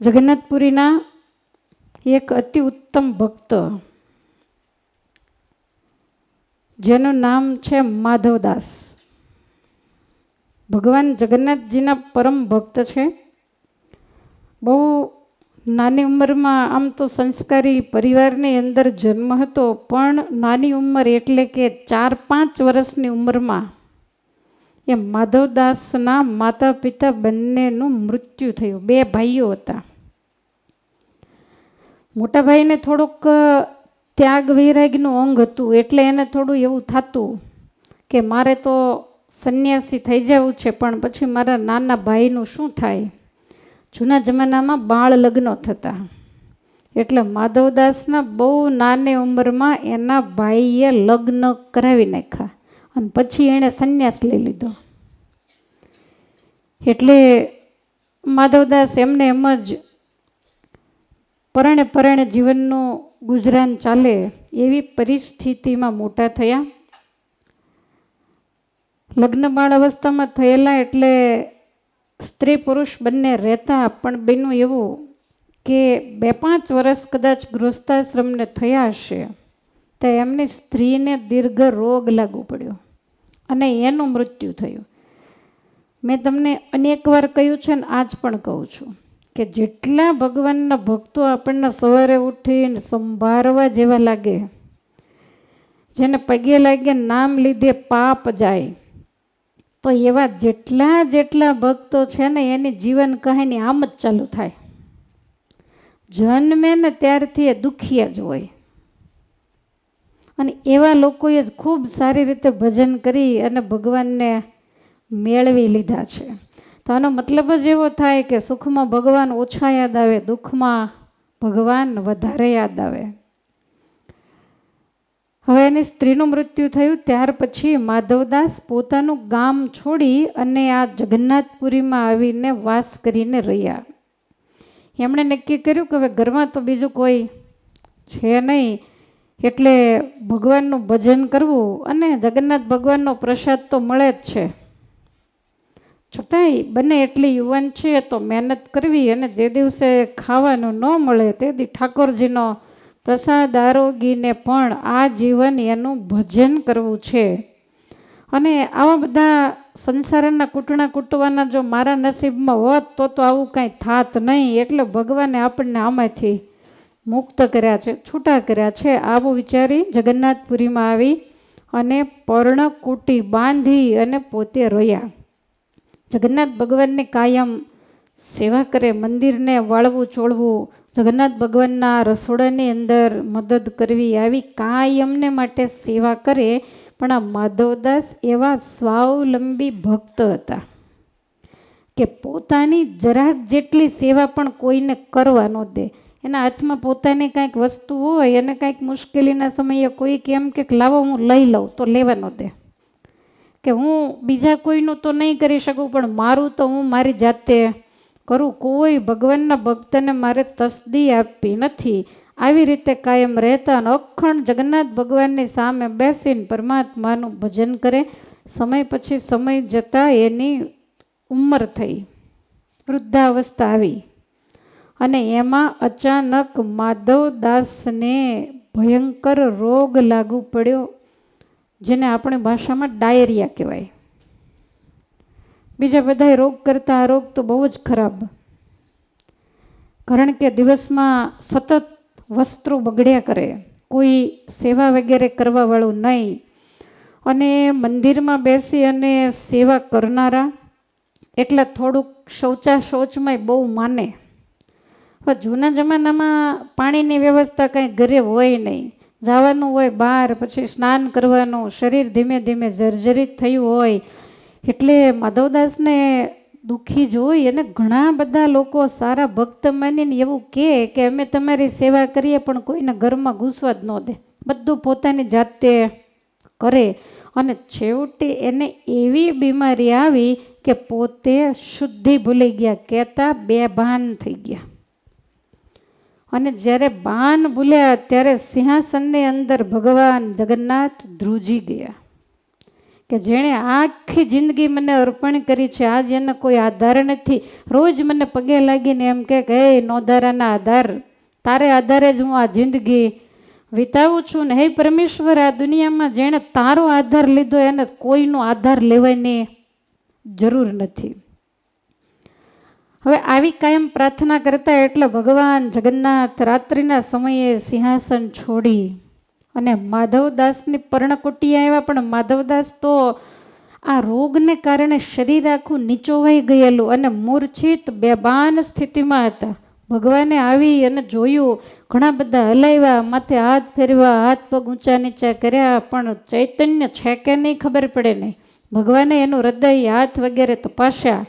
જગન્નાથપુરીના એક અતિ ઉત્તમ ભક્ત, જેનું નામ છે માધવદાસ. ભગવાન જગન્નાથજીના પરમ ભક્ત છે. બહુ નાની ઉંમરમાં આમ તો સંસ્કારી પરિવારની અંદર જન્મ હતો, પણ નાની ઉંમર એટલે કે ચાર પાંચ વર્ષની ઉંમરમાં એ માધવદાસના માતા પિતા બંનેનું મૃત્યુ થયું. બે ભાઈઓ હતા. મોટા ભાઈને થોડુંક ત્યાગ વૈરાગનું અંગ હતું, એટલે એને થોડું એવું થતું કે મારે તો સંન્યાસી થઈ જવું છે, પણ પછી મારા નાના ભાઈનું શું થાય? જૂના જમાનામાં બાળ લગ્નો થતા. એટલે માધવદાસના બહુ નાની ઉંમરમાં એના ભાઈએ લગ્ન કરાવી નાખ્યા. અને પછી એણે સંન્યાસ લઈ લીધો. એટલે માધવદાસ એમને એમ જ પરણે પરણે જીવનનું ગુજરાન ચાલે એવી પરિસ્થિતિમાં મોટા થયા. લગ્ન બાળ અવસ્થામાં થયેલા એટલે સ્ત્રી પુરુષ બંને રહેતા, પણ બેનું એવું કે બે પાંચ વર્ષ કદાચ ગૃહસ્થાશ્રમને થયા હશે, તો એમની સ્ત્રીને દીર્ઘ રોગ લાગુ પડ્યો. અને એનું મૃત્યુ થયું. મેં તમને અનેકવાર કહ્યું છે ને, આજ પણ કહું છું કે જેટલા ભગવાનના ભક્તો આપણને સવારે ઉઠીને સંભાળવા જેવા લાગે, જેને પગે લાગે નામ લીધે પાપ જાય, તો એવા જેટલા જેટલા ભક્તો છે ને, એની જીવન કહાની આમ જ ચાલુ થાય. જન્મે ને ત્યારથી એ દુખિયા જ હોય. અને એવા લોકોએ જ ખૂબ સારી રીતે ભજન કરી અને ભગવાનને મેળવી લીધા છે. તો આનો મતલબ જ એવો થાય કે સુખમાં ભગવાન ઓછા યાદ આવે, દુઃખમાં ભગવાન વધારે યાદ આવે. હવે એની સ્ત્રીનું મૃત્યુ થયું, ત્યાર પછી માધવદાસ પોતાનું ગામ છોડી અને આ જગન્નાથપુરીમાં આવીને વાસ કરીને રહ્યા. એમણે નક્કી કર્યું કે હવે ઘરમાં તો બીજું કોઈ છે નહીં. એટલે ભગવાનનું ભજન કરવું અને જગન્નાથ ભગવાનનો પ્રસાદ તો મળે જ છે. છતાંય બને એટલી યુવાન છે તો મહેનત કરવી અને જે દિવસે ખાવાનું ન મળે તે દી ઠાકોરજીનો પ્રસાદ આરોગીને પણ આ જીવન એનું ભજન કરવું છે. અને આવા બધા સંસારના કૂટણા કૂટવાના જો મારા નસીબમાં હોત તો તો આવું કાંઈ થાત નહીં. એટલે ભગવાને આપણને આમાંથી મુક્ત કર્યા છે, છૂટા કર્યા છે. આવું વિચારી જગન્નાથપુરીમાં આવી અને પર્ણકુટી બાંધી અને પોતે રોયા જગન્નાથ ભગવાનની કાયમ સેવા કરે, મંદિરને વાળવું, ચોળવું. જગન્નાથ ભગવાનના રસોડાની અંદર મદદ કરવી, આવી કાયમને માટે સેવા કરે. પણ આ માધવદાસ એવા સ્વાવલંબી ભક્ત હતા કે પોતાની જરાક જેટલી સેવા પણ કોઈને કરવા ન દે. એના હાથમાં પોતાની કાંઈક વસ્તુ હોય અને કાંઈક મુશ્કેલીના સમયે કોઈ કેમ કે લાવો હું લઈ લઉં, તો લેવાનો દે કે હું બીજા કોઈનું તો નહીં કરી શકું, પણ મારું તો હું મારી જાતે કરું. કોઈ ભગવાનના ભક્તને મારે તસદી આપવી નથી. આવી રીતે કાયમ રહેતા અને અખંડ જગન્નાથ ભગવાનની સામે બેસીને પરમાત્માનું ભજન કરે, સમય પછી સમય જતાં એની ઉંમર થઈ. વૃદ્ધાવસ્થા આવી. અને એમાં અચાનક માધવદાસને ભયંકર રોગ લાગુ પડ્યો, જેને આપણી ભાષામાં ડાયરિયા કહેવાય. બીજા બધા રોગ કરતાં, આ રોગ તો બહુ જ ખરાબ. કારણ કે દિવસમાં સતત વસ્ત્રો બગડ્યા કરે, કોઈ સેવા વગેરે કરવાવાળું નહીં. અને મંદિરમાં બેસી અને સેવા કરનારા, એટલે થોડુંક શૌચા શૌચમાં બહુ માને. હવે જૂના જમાનામાં પાણીની વ્યવસ્થા કંઈ ઘરે હોય નહીં. જવાનું હોય બહાર, પછી સ્નાન કરવાનું, શરીર ધીમે ધીમે જર્જરિત થયું હોય. એટલે માધવદાસને દુઃખી જોઈ અને ઘણા બધા લોકો સારા ભક્ત માનીને એવું કહે કે અમે તમારી સેવા કરીએ પણ કોઈને ઘરમાં ઘૂસવા જ ન દે. બધું પોતાની જાતે કરે. અને છેવટે એને એવી બીમારી આવી કે પોતે શુદ્ધિ ભૂલી ગયા, કહેતા બે ભાન થઈ ગયા. અને જ્યારે બાન ભૂલ્યા ત્યારે સિંહાસનની અંદર ભગવાન જગન્નાથ ધ્રુજી ગયા કે જેણે આખી જિંદગી મને અર્પણ કરી છે. આજ એને કોઈ આધાર નથી. રોજ મને પગે લાગીને એમ કે, હે, નોધારાના આધાર. તારે આધારે જ હું આ જિંદગી વિતાવું છું ને. હે, પરમેશ્વર, આ દુનિયામાં જેણે તારો આધાર લીધો એને કોઈનો આધાર લેવાની જરૂર નથી. હવે આવી કાયમ પ્રાર્થના કરતા એટલે ભગવાન જગન્નાથ રાત્રિના સમયે સિંહાસન છોડી અને માધવદાસની પર્ણકુટી આવ્યા. પણ માધવદાસ તો આ રોગને કારણે શરીર આખું નીચોવાઈ ગયેલું અને મૂર્છિત બેબાન સ્થિતિમાં હતા. ભગવાને આવી અને જોયું, ઘણા બધા હલાવ્યા, માથે હાથ ફેરવા હાથ પગ ઊંચા નીચા કર્યા, પણ ચૈતન્ય છે કે નહીં ખબર પડે નહીં. ભગવાને એનું હૃદય, હાથ વગેરે તપાસ્યા.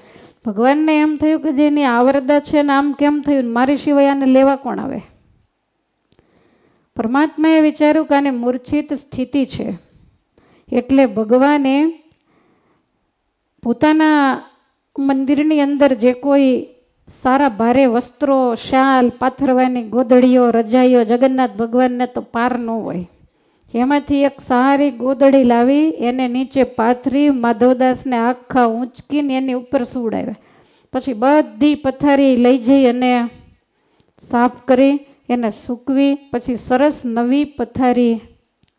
ભગવાનને એમ થયું કે જેની આવરદા છે ને આમ કેમ થયું મારી સિવાય આને લેવા કોણ આવે? પરમાત્માએ વિચાર્યું કે આને મૂર્છિત સ્થિતિ છે. એટલે ભગવાને પોતાના મંદિરની અંદર જે કોઈ સારા ભારે વસ્ત્રો, શાલ, પાથરવાની ગોદડીઓ, રજાઈઓ જગન્નાથ ભગવાનને તો પાર ન હોય. એમાંથી એક સારી ગોદડી લાવી, એને નીચે પાથરી, માધવદાસને આખા ઊંચકીને એની ઉપર સુવડાવ્યા. પછી બધી પથારી લઈ જઈ અને સાફ કરી, એને સૂકવી, પછી સરસ નવી પથારી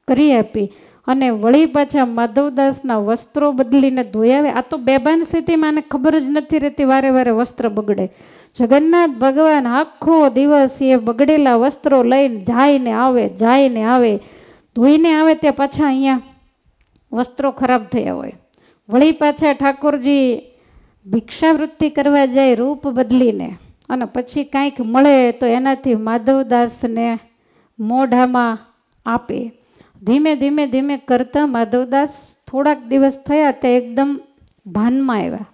કરી આપી. અને વળી પાછા માધવદાસના વસ્ત્રો બદલીને ધોયાવે આ તો બેભાન સ્થિતિમાં આને ખબર જ નથી રહેતી વારે વારે વસ્ત્ર બગડે. જગન્નાથ ભગવાન આખો દિવસ એ બગડેલા વસ્ત્રો લઈને જાય ને આવે જાય ને આવે. ધોઈને આવે તે પાછા અહીંયા વસ્ત્રો ખરાબ થયા હોય. વળી પાછા ઠાકોરજી ભિક્ષાવૃત્તિ કરવા જાય રૂપ બદલીને અને પછી કાંઈક મળે તો એનાથી માધવદાસને મોઢામાં આપે. ધીમે ધીમે ધીમે કરતાં માધવદાસ થોડાક દિવસ થયા તે એકદમ ભાનમાં આવ્યા.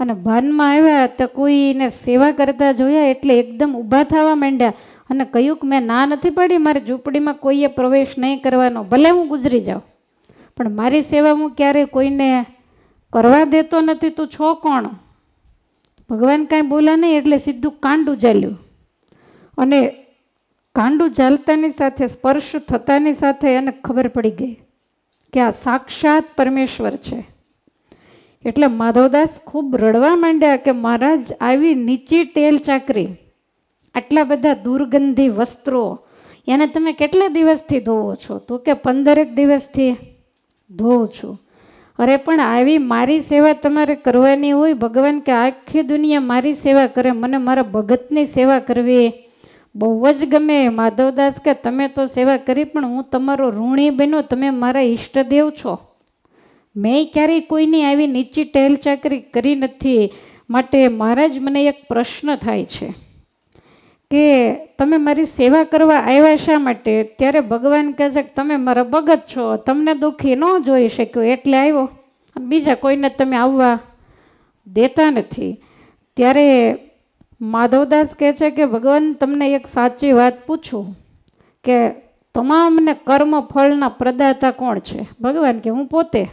અને ભાનમાં આવ્યા તો કોઈને સેવા કરતા જોયા એટલે એકદમ ઊભા થવા માંડ્યા. અને કહ્યું કે મેં ના નથી પાડી, મારી ઝૂંપડીમાં કોઈએ પ્રવેશ નહીં કરવાનો, ભલે હું ગુજરી જાઉં. પણ મારી સેવા હું ક્યારેય કોઈને કરવા દેતો નથી, તું છો કોણ? ભગવાન કાંઈ બોલ્યા નહીં, એટલે સીધું કાંડું ચાલ્યું અને કાંડું ચાલતાની સાથે, સ્પર્શ થતાની સાથે એને ખબર પડી ગઈ કે આ સાક્ષાત પરમેશ્વર છે. એટલે માધવદાસ ખૂબ રડવા માંડ્યા કે, મહારાજ, આવી નીચી ટેલ ચાકરી આટલા બધા દુર્ગંધી વસ્ત્રો, એને તમે કેટલા દિવસથી ધોવો છો? તો કે પંદરેક દિવસથી ધોઉં છું. અરે, પણ આવી મારી સેવા તમારે કરવાની હોય, ભગવાન કે આખી દુનિયા મારી સેવા કરે, મને મારા ભગતની સેવા કરવી બહુ જ ગમે. માધવદાસ કે, તમે તો સેવા કરી, પણ હું તમારો ઋણી બન્યો, તમે મારા ઈષ્ટદેવ છો. મેં ક્યારેય કોઈની આવી નીચી ટેલ ચાકરી કરી નથી. માટે મારા જ મને એક પ્રશ્ન થાય છે. કે તમે મારી સેવા કરવા આવ્યા શા માટે? ત્યારે ભગવાન કહે છે કે તમે મારા ભગત છો, તમને દુઃખી ન જોઈ શક્યો, એટલે આવ્યો. બીજા કોઈને તમે આવવા દેતા નથી. ત્યારે માધવદાસ કહે છે કે ભગવાન, તમને એક સાચી વાત પૂછું કે તમામને કર્મ ફળના પ્રદાતા કોણ છે? ભગવાન કે હું પોતે?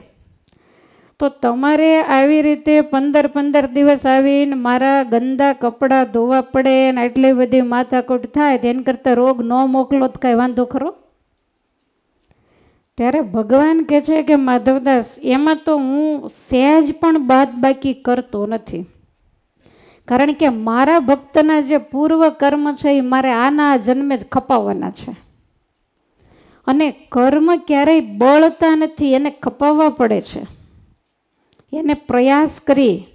તો તમારે આવી રીતે પંદર પંદર દિવસ આવીને મારા ગંદા કપડાં ધોવા પડે ને એટલી બધી માથાકૂટ થાય તેન કરતાં રોગ ન મોકલો તો કાંઈ વાંધો ખરો? ત્યારે ભગવાન કહે છે કે, માધવદાસ, એમાં તો હું સહેજ પણ બાદ બાકી કરતો નથી. કારણ કે મારા ભક્તના જે પૂર્વ કર્મ છે, એ મારે આના જન્મે જ ખપાવવાના છે. અને કર્મ ક્યારેય બળતા નથી, એને ખપાવવા પડે છે. એને પ્રયાસ કરી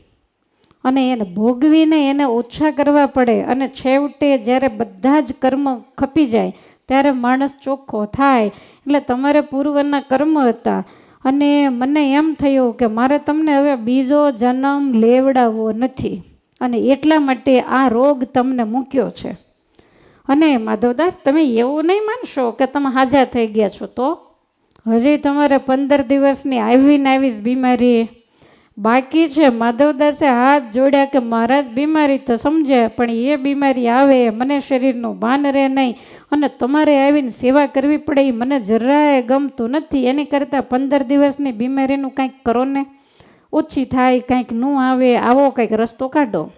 અને એને ભોગવીને એને ઓછા કરવા પડે. અને છેવટે જ્યારે બધા જ કર્મ ખપી જાય, ત્યારે માણસ ચોખ્ખો થાય. એટલે તમારે પૂર્વના કર્મ હતા. અને મને એમ થયું કે મારે તમને હવે બીજો જન્મ લેવડાવવો નથી. અને એટલા માટે આ રોગ તમને મૂક્યો છે. અને માધવદાસ, તમે એવું નહીં માનશો કે તમે હાજા થઈ ગયા છો તો? હજી તમારે પંદર દિવસની આવીને આવી જ બીમારી. બાકી છે માધવદાસે હાથ જોડ્યા કે મહારાજ બીમારી તો સમજે, પણ એ બીમારી આવે મને શરીરનું ભાન રહે નહીં અને તમારે આવીને સેવા કરવી પડે એ મને જરાય ગમતું નથી. એની કરતાં પંદર દિવસની બીમારીનું કાંઈક કરો ને. ઓછી થાય, કાંઈક ન આવે, આવો કંઈક રસ્તો કાઢો.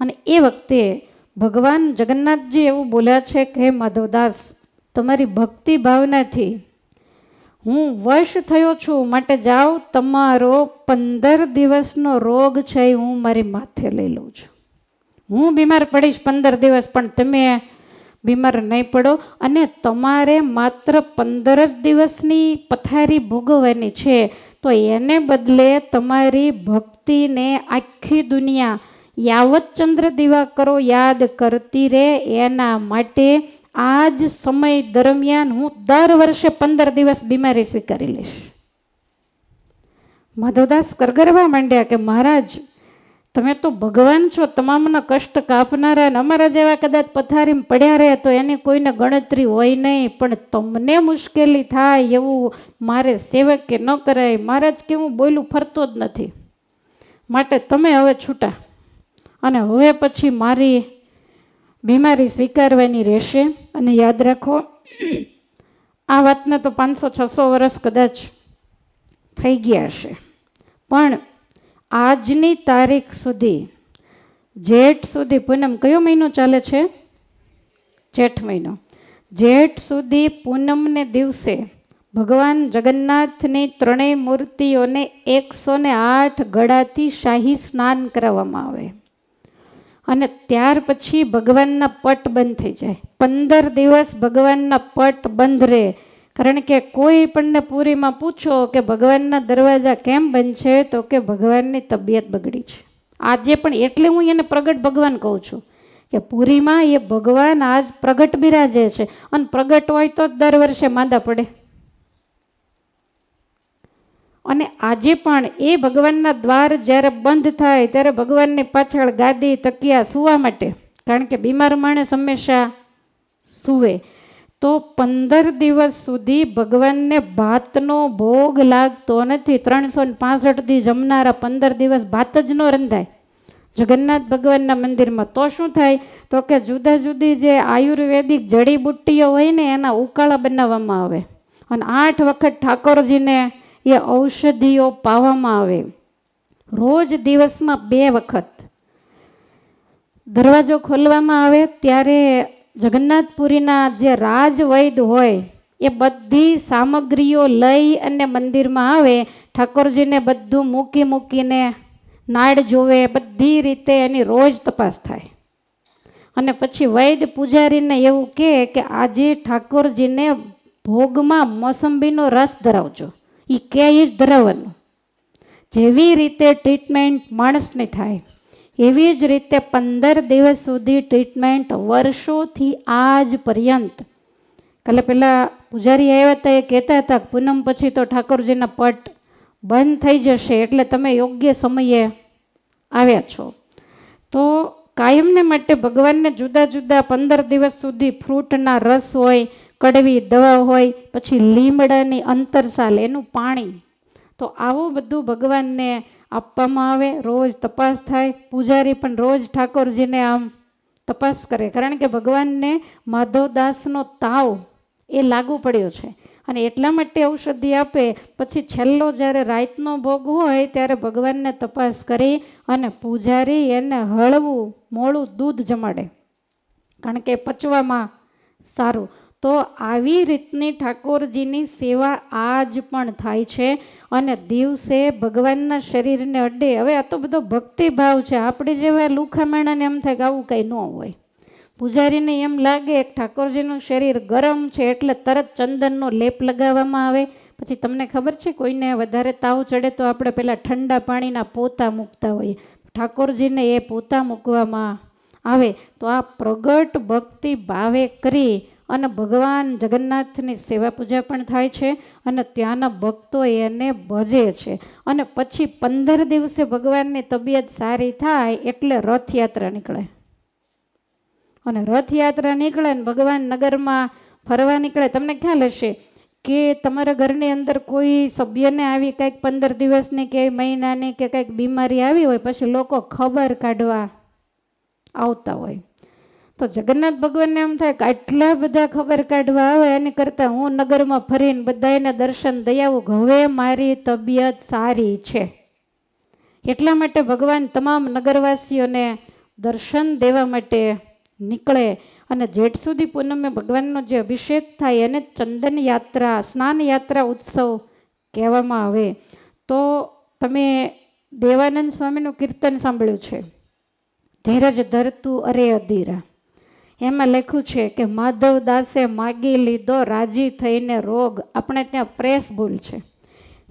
અને એ વખતે ભગવાન જગન્નાથજી એવું બોલ્યા છે કે, હે માધવદાસ તમારી ભક્તિ ભાવનાથી હું વશ થયો છું, માટે જાઓ, તમારો પંદર દિવસનો રોગ છે એ હું મારી માથે લઈ લઉં છું. હું બીમાર પડીશ પંદર દિવસ, પણ તમે બીમાર નહીં પડો. અને તમારે માત્ર પંદર જ દિવસની પથારી ભોગવવાની છે, તો એને બદલે તમારી ભક્તિને આખી દુનિયા યાવત ચંદ્ર દિવા કરો, યાદ કરતી રહે. એના માટે આ જ સમય દરમિયાન હું દર વર્ષે પંદર દિવસ બીમારી સ્વીકારી લઈશ. માધવદાસ કરગરવા માંડ્યા કે, મહારાજ, તમે તો ભગવાન છો, તમામના કષ્ટ કાપનારા અને અમારા જેવા કદાચ પથારીમાં પડ્યા રહે તો એની કોઈને ગણતરી હોય નહીં, પણ તમને મુશ્કેલી થાય એવું મારે સેવકે ન કરાય. મહારાજ કે હું બોલું ફરતો જ નથી. માટે તમે હવે છૂટા. અને હવે પછી મારી બીમારી સ્વીકારવાની રહેશે અને યાદ રાખો, આ વાતને તો પાંચસો છસો વર્ષ કદાચ થઈ ગયા હશે. પણ આજની તારીખ સુધી, જેઠ સુધી, પૂનમ કયો મહિનો ચાલે છે? જેઠ મહિનો. જેઠ સુધી પૂનમને દિવસે ભગવાન જગન્નાથની ત્રણેય મૂર્તિઓને એકસો ને આઠ ગળાથી શાહી સ્નાન કરાવવામાં આવે. અને ત્યાર પછી ભગવાનના પટ બંધ થઈ જાય. પંદર દિવસ ભગવાનના પટ બંધ રહે. કારણ કે કોઈ પણને પૂરીમાં પૂછો કે ભગવાનના દરવાજા કેમ બંધ છે, તો કે ભગવાનની તબિયત બગડી છે. આજે પણ એટલે હું એને પ્રગટ ભગવાન કહું છું કે પુરીમાં એ ભગવાન આજ પ્રગટ બિરાજે છે. અને પ્રગટ હોય તો દર વર્ષે માંદા પડે. અને આજે પણ એ ભગવાનના દ્વાર જ્યારે બંધ થાય ત્યારે ભગવાનની પાછળ ગાદી, તકિયા સૂવા માટે. કારણ કે બીમાર માણસ હંમેશા સૂવે. તો પંદર દિવસ સુધી ભગવાનને ભાતનો ભોગ લાગતો નથી. ત્રણસો ને પાસઠથી જમનારા પંદર દિવસ ભાત જ ન રંધાય. જગન્નાથ ભગવાનના મંદિરમાં તો શું થાય? તો કે જુદા જુદી જે આયુર્વેદિક જડીબુટ્ટીઓ હોય ને, એના ઉકાળા બનાવવામાં આવે. અને આઠ વખત ઠાકોરજીને એ ઔષધિઓ પાવામાં આવે. રોજ દિવસમાં બે વખત. દરવાજો ખોલવામાં આવે ત્યારે જગન્નાથપુરીના જે રાજવૈદ હોય, એ બધી સામગ્રીઓ લઈ અને મંદિરમાં આવે, ઠાકોરજીને બધું મૂકી મૂકીને નાડ જોવે, બધી રીતે એની રોજ તપાસ થાય. અને પછી વૈદ પૂજારીને એવું કહે કે આજે ઠાકોરજીને ભોગમાં મોસંબીનો રસ ધરાવજો. એ કે જ ધરાવવાનું જેવી રીતે ટ્રીટમેન્ટ માણસને થાય, એવી જ રીતે પંદર દિવસ સુધી ટ્રીટમેન્ટ વર્ષોથી આજ પર્યંત. કાલે પહેલાં પૂજારી આવ્યા હતા, એ કહેતા હતા પૂનમ પછી તો ઠાકોરજીના પટ બંધ થઈ જશે, એટલે તમે યોગ્ય સમયે આવ્યા છો. તો કાયમને માટે ભગવાનને જુદા જુદા પંદર દિવસ સુધી ફ્રૂટના રસ હોય કડવી દવા હોય, પછી લીમડાની અંતરસાલ એનું પાણી. તો આવું બધું ભગવાનને આપવામાં આવે, રોજ તપાસ થાય, પૂજારી પણ રોજ ઠાકોરજીને આમ તપાસ કરે. કારણ કે ભગવાનને માધવદાસનો તાવ એ લાગુ પડ્યો છે. અને એટલા માટે ઔષધિ આપે, પછી છેલ્લો જ્યારે રાતનો ભોગ હોય, ત્યારે ભગવાનને તપાસ કરી અને પૂજારી એને હળવું, મોડું દૂધ જમાડે. કારણ કે પચવામાં સારું. તો આવી રીતની ઠાકોરજીની સેવા આજ પણ થાય છે અને દિવસે ભગવાનના શરીરને અડે. હવે આ તો બધો ભક્તિભાવ છે. આપણે જેવા લુખા માણાને એમ થાય કે આવું કંઈ ન હોય. પૂજારીને એમ લાગે કે ઠાકોરજીનું શરીર ગરમ છે એટલે તરત ચંદનનો લેપ લગાવવામાં આવે. પછી તમને ખબર છે કોઈને વધારે તાવ ચડે તો આપણે પહેલાં ઠંડા પાણીના પોતા મૂકતા હોઈએ. ઠાકોરજીને એ પોતા મૂકવામાં આવે. તો આ પ્રગટ ભક્તિ ભાવે કરી અને ભગવાન જગન્નાથની સેવા પૂજા પણ થાય છે અને ત્યાંના ભક્તો એને ભજે છે. અને પછી પંદર દિવસે ભગવાનની તબિયત સારી થાય એટલે રથયાત્રા નીકળે. અને રથયાત્રા નીકળે ને ભગવાન નગરમાં ફરવા નીકળે. તમને ખ્યાલ હશે કે તમારા ઘરની અંદર કોઈ સભ્યને આવી કંઈક પંદર દિવસની કે મહિનાની કે કંઈક બીમારી આવી હોય, પછી લોકો ખબર કાઢવા આવતા હોય. તો જગન્નાથ ભગવાનને એમ થાય કે આટલા બધા ખબર કાઢવા આવે, એની કરતાં હું નગરમાં ફરીને બધાને દર્શન દઈ આવું હવે મારી તબિયત સારી છે. એટલા માટે ભગવાન તમામ નગરવાસીઓને દર્શન દેવા માટે નીકળે અને જેઠ સુધી પૂનમે ભગવાનનો જે અભિષેક થાય એને ચંદન યાત્રા, સ્નાન યાત્રા ઉત્સવ કહેવામાં આવે. તો તમે દેવાનંદ સ્વામીનું કીર્તન સાંભળ્યું છે. ધીરજ ધરતું અરે અધીરા. એમાં લખ્યું છે કે, માધવદાસે માગી લીધો રાજી થઈને રોગ. આપણે ત્યાં પ્રેસ ભૂલ છે.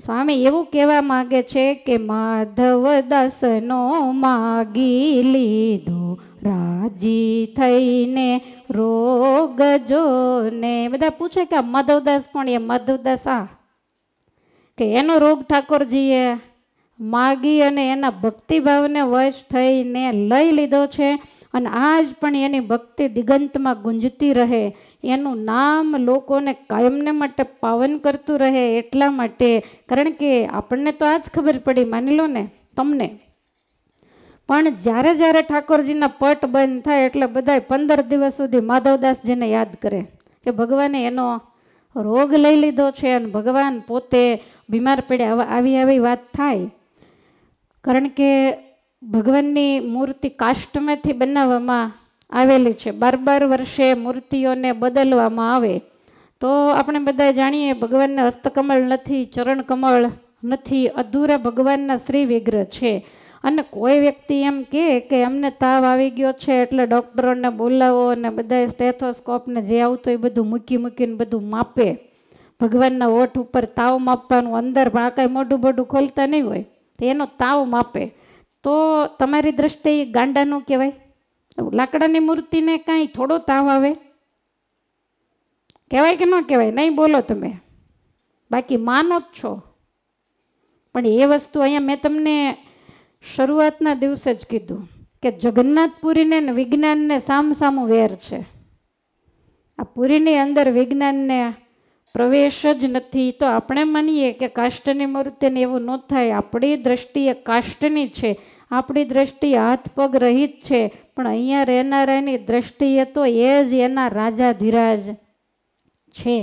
સ્વામી એવું કહેવા માગે છે કે, માધવદાસનો માગી લીધો રાજી થઈને રોગ જો ને બધા પૂછે કે, આ માધવદાસ કોણ? એ માધવદાસ આ? કે, એનો રોગ ઠાકોરજીએ માગી અને એના ભક્તિભાવને વશ થઈને લઈ લીધો છે. અને આજ પણ એની ભક્તિ દિગંતમાં ગુંજતી રહે. એનું નામ લોકોને કાયમને માટે પાવન કરતું રહે એટલા માટે. કારણ કે આપણને તો આ જ ખબર પડી, માની લો ને, તમને. પણ જ્યારે જ્યારે ઠાકોરજીના પટ બંધ થાય એટલે બધા પંદર દિવસ સુધી માધવદાસજીને યાદ કરે કે ભગવાને એનો રોગ લઈ લીધો છે અને ભગવાન પોતે બીમાર પડ્યા આવી આવી વાત થાય. કારણ કે ભગવાનની મૂર્તિ કાષ્ટમાંથી બનાવવામાં આવેલી છે. બાર બાર વર્ષે મૂર્તિઓને બદલવામાં આવે. તો આપણે બધા જાણીએ, ભગવાનને હસ્તકમળ નથી ચરણ કમળ નથી, અધૂરા ભગવાનના શ્રી વિગ્રહ છે. અને કોઈ વ્યક્તિ એમ કહે કે અમને તાવ આવી ગયો છે એટલે ડૉક્ટરોને બોલાવો અને બધા સ્ટેથોસ્કોપને જે આવતું એ બધું મૂકી મૂકીને બધું માપે. ભગવાનના ઓઠ ઉપર તાવ માપવાનું અંદર પણ આ કાંઈ મોઢું મોઢું ખોલતા નહીં હોય. તો એનો તાવ માપે. તો તમારી દ્રષ્ટિએ ગાંડાનું કહેવાય? લાકડાની મૂર્તિને કાંઈ થોડો તાવ આવે? કહેવાય કે ન કહેવાય? નહીં, બોલો તમે. બાકી માનો જ છો. પણ એ વસ્તુ અહીંયા મેં તમને શરૂઆતના દિવસે જ કીધું કે જગન્નાથપુરીને વિજ્ઞાનને સામસામું વેર છે. આ પુરીની અંદર વિજ્ઞાનને પ્રવેશ જ નથી. તો આપણે માનીએ કે કાષ્ટની મૂર્તિને એવું ન થાય. આપણી દ્રષ્ટિએ કાષ્ટની છે. આપણી દ્રષ્ટિ હાથ પગ રહિત છે, પણ અહીંયા રહેનારાની દ્રષ્ટિએ તો એ જ એના રાજા ધીરાજ છે.